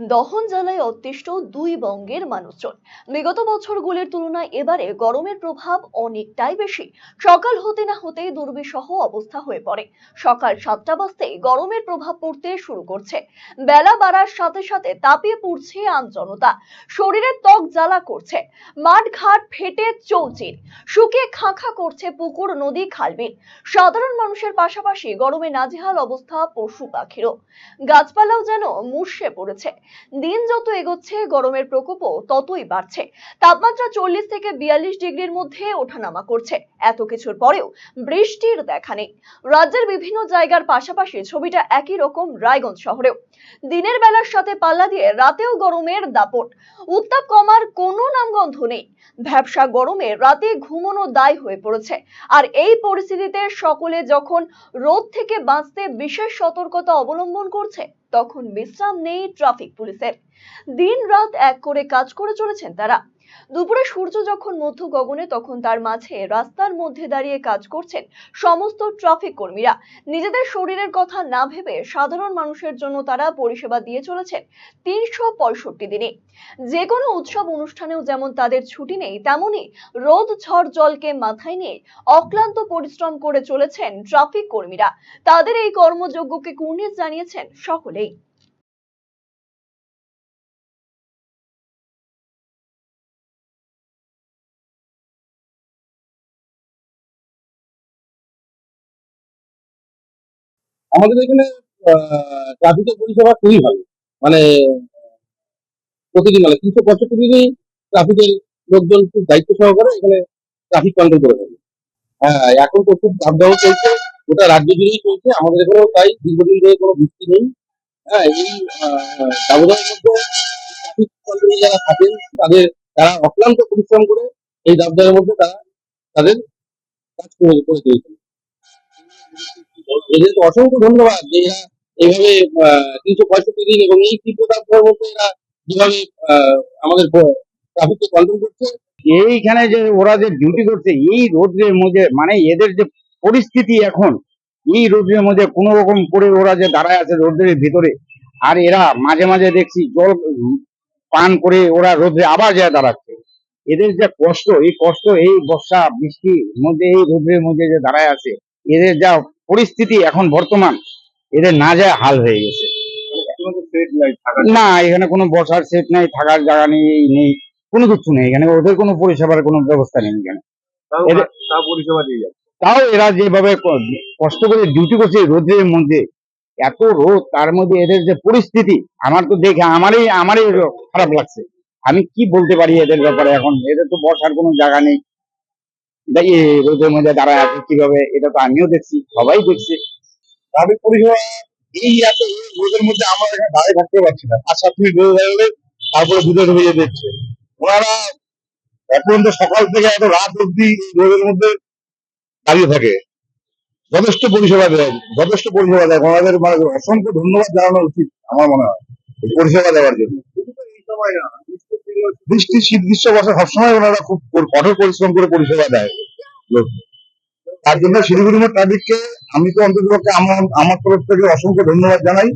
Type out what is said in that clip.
দহন জ্বালায় অতিষ্ঠ দুই বঙ্গের মানুষজন। বিগত বছরগুলির তুলনায় এবারে গরমের প্রভাব অনেকটাই বেশি। সকাল হতে না হতেই দুর্বিষহ অবস্থা হয়ে পড়ে। সকাল সাতটা বাজতেই গরমের প্রভাব পড়তে শুরু করছে। বেলা বাড়ার সাথে সাথে তাপিয়ে পড়ছে আমজনতা শরীরের ত্বক জ্বালা করছে। মাঠ ঘাট ফেটে চৌচির শুকিয়ে খাঁখা করছে পুকুর, নদী, খালবিল। সাধারণ মানুষের পাশাপাশি গরমে নাজেহাল অবস্থা পশু পাখিরও। গাছপালাও যেন মুষড়ে পড়েছে। দিন যত এগোচ্ছে, গরমের প্রকোপও ততই বাড়ছে। তাপমাত্রা চল্লিশ থেকে বিয়াল্লিশ ডিগ্রির মধ্যে ওঠানামা করছে। এত কিছুর পরেও বৃষ্টির দেখা নেই। রাজ্যের বিভিন্ন জায়গার পাশাপাশি ছবিটা একই রকম রায়গঞ্জ শহরেও। দিনের বেলার সাথে পাল্লা দিয়ে রাতেও গরমের দাপট। উত্তাপ কমার কোনো নামগন্ধ নেই। ভ্যাবসা গরমে রাতে ঘুমানো দায় হয়ে পড়েছে। আর এই পরিস্থিতিতে সকলে যখন রোদ থেকে বাঁচতে বিশেষ সতর্কতা অবলম্বন করছে তখন বিশ্রাম নেই ট্রাফিক পুলিশের। দিন রাত এক করে কাজ করে চলেছেন তারা। দুপুরে সূর্য যখন মধ্য গগনে তখন তার মাঝে রাস্তার মধ্যে দাঁড়িয়ে কাজ করছেন সমস্ত ট্রাফিক কর্মীরা। নিজেদের শরীরের কথা না ভেবে সাধারণ মানুষের জন্য তারা পরিষেবা দিয়ে চলেছেন তিনশো পঁয়ষট্টি দিনে। যে কোনো উৎসব অনুষ্ঠানেও যেমন তাদের ছুটি নেই, তেমনি রোদ, ঝড়, জলকে মাথায় নিয়ে অক্লান্ত পরিশ্রম করে চলেছেন ট্রাফিক কর্মীরা। তাদের এই কর্মযজ্ঞকে কুর্নিশ জানিয়েছেন সকলেই। আমাদের এখানে ট্রাফিকের পরিষেবা খুবই ভালো। মানে প্রতিদিন মানে তিনশো পঁয়ষট্টি দিনই ট্রাফিকের লোকজন খুব দায়িত্ব সহকারে এখানে ট্রাফিক কন্ট্রোল করে থাকে। হ্যাঁ এখন তো খুব দাবদাহ চলছে, গোটা রাজ্য জুড়েই চলছে। আমাদের এখানেও তাই দীর্ঘদিন ধরে কোনো বৃষ্টি নেই। হ্যাঁ এই দাবদাহের মধ্যে ট্রাফিক কন্ট্রোলে যারা থাকেন, তাদের, তারা অক্লান্ত পরিশ্রম করে এই দাবদাহের মধ্যে তারা তাদের কাজ করে দিয়েছেন এদেরকে অসংখ্য ধন্যবাদ যে এরা এইভাবে তিনশো পঁয়ষট্টি দিন এবং এই তীব্র মধ্যে এরা যেভাবে আমাদের ট্রাফিককে কন্ট্রোল করছে। এইখানে যে ওরা যে ডিউটি করছে, এই রোদ্রের মধ্যে মানে এদের যে পরিস্থিতি এখন, এই রোদ্রের মধ্যে কোনো রকম করে ওরা যে দাঁড়ায় আছে রোদ্রের ভিতরে, আর এরা মাঝে মাঝে দেখছি জল, পান করে ওরা রোদ্রে আবার যায় দাঁড়াচ্ছে। এদের যে কষ্ট, এই কষ্ট, এই বর্ষা, বৃষ্টির মধ্যে, এই রোদ্রের মধ্যে যে দাঁড়ায় আছে, এদের যা পরিস্থিতি এখন বর্তমান এদের না যায় হাল হয়ে গেছে। না এখানে কোনো বসার সেট নাই থাকার জায়গা নেই নেই কোনো কিছু নেই এখানে ওদের কোনো পরিষেবার কোনো ব্যবস্থা নেই এখানে। তাও এরা যেভাবে কষ্ট করে ডিউটি করছে রোদের মধ্যে এত রোদ তার মধ্যে এদের যে পরিস্থিতি আমার তো দেখে আমারই আমারই খারাপ লাগছে। আমি কি বলতে পারি এদের ব্যাপারে এখন? এদের তো বসার কোনো জায়গা নেই। রোদের মধ্যে দাঁড়ায় আছে কীভাবে, এটা তো আমিও দেখছি, সবাই দেখছে। পরিষেবা এই এত রোদের মধ্যে এখানে দাঁড়িয়ে থাকতে পারছি না। দাঁড়ালে তারপরে হয়ে দিচ্ছে ওনারা এখন তো সকাল থেকে এত রাত অব্দি রোদের মধ্যে দাঁড়িয়ে থাকে। যথেষ্ট পরিষেবা দেয়, যথেষ্ট পরিষেবা দেয়। ওনাদের মানে অসংখ্য ধন্যবাদ জানানো উচিত, আমার মনে হয় পরিষেবা দেওয়ার জন্য। বৃষ্টি শীত গ্রীষ্ম বর্ষা সবসময় ওনারা খুব কঠোর পরিশ্রম করে পরিষেবা দেয়। তার জন্য শিলিগুড়ি ট্রাফিককে আমি তো অন্তত আমার আমার তরফ থেকে অসংখ্য ধন্যবাদ জানাই।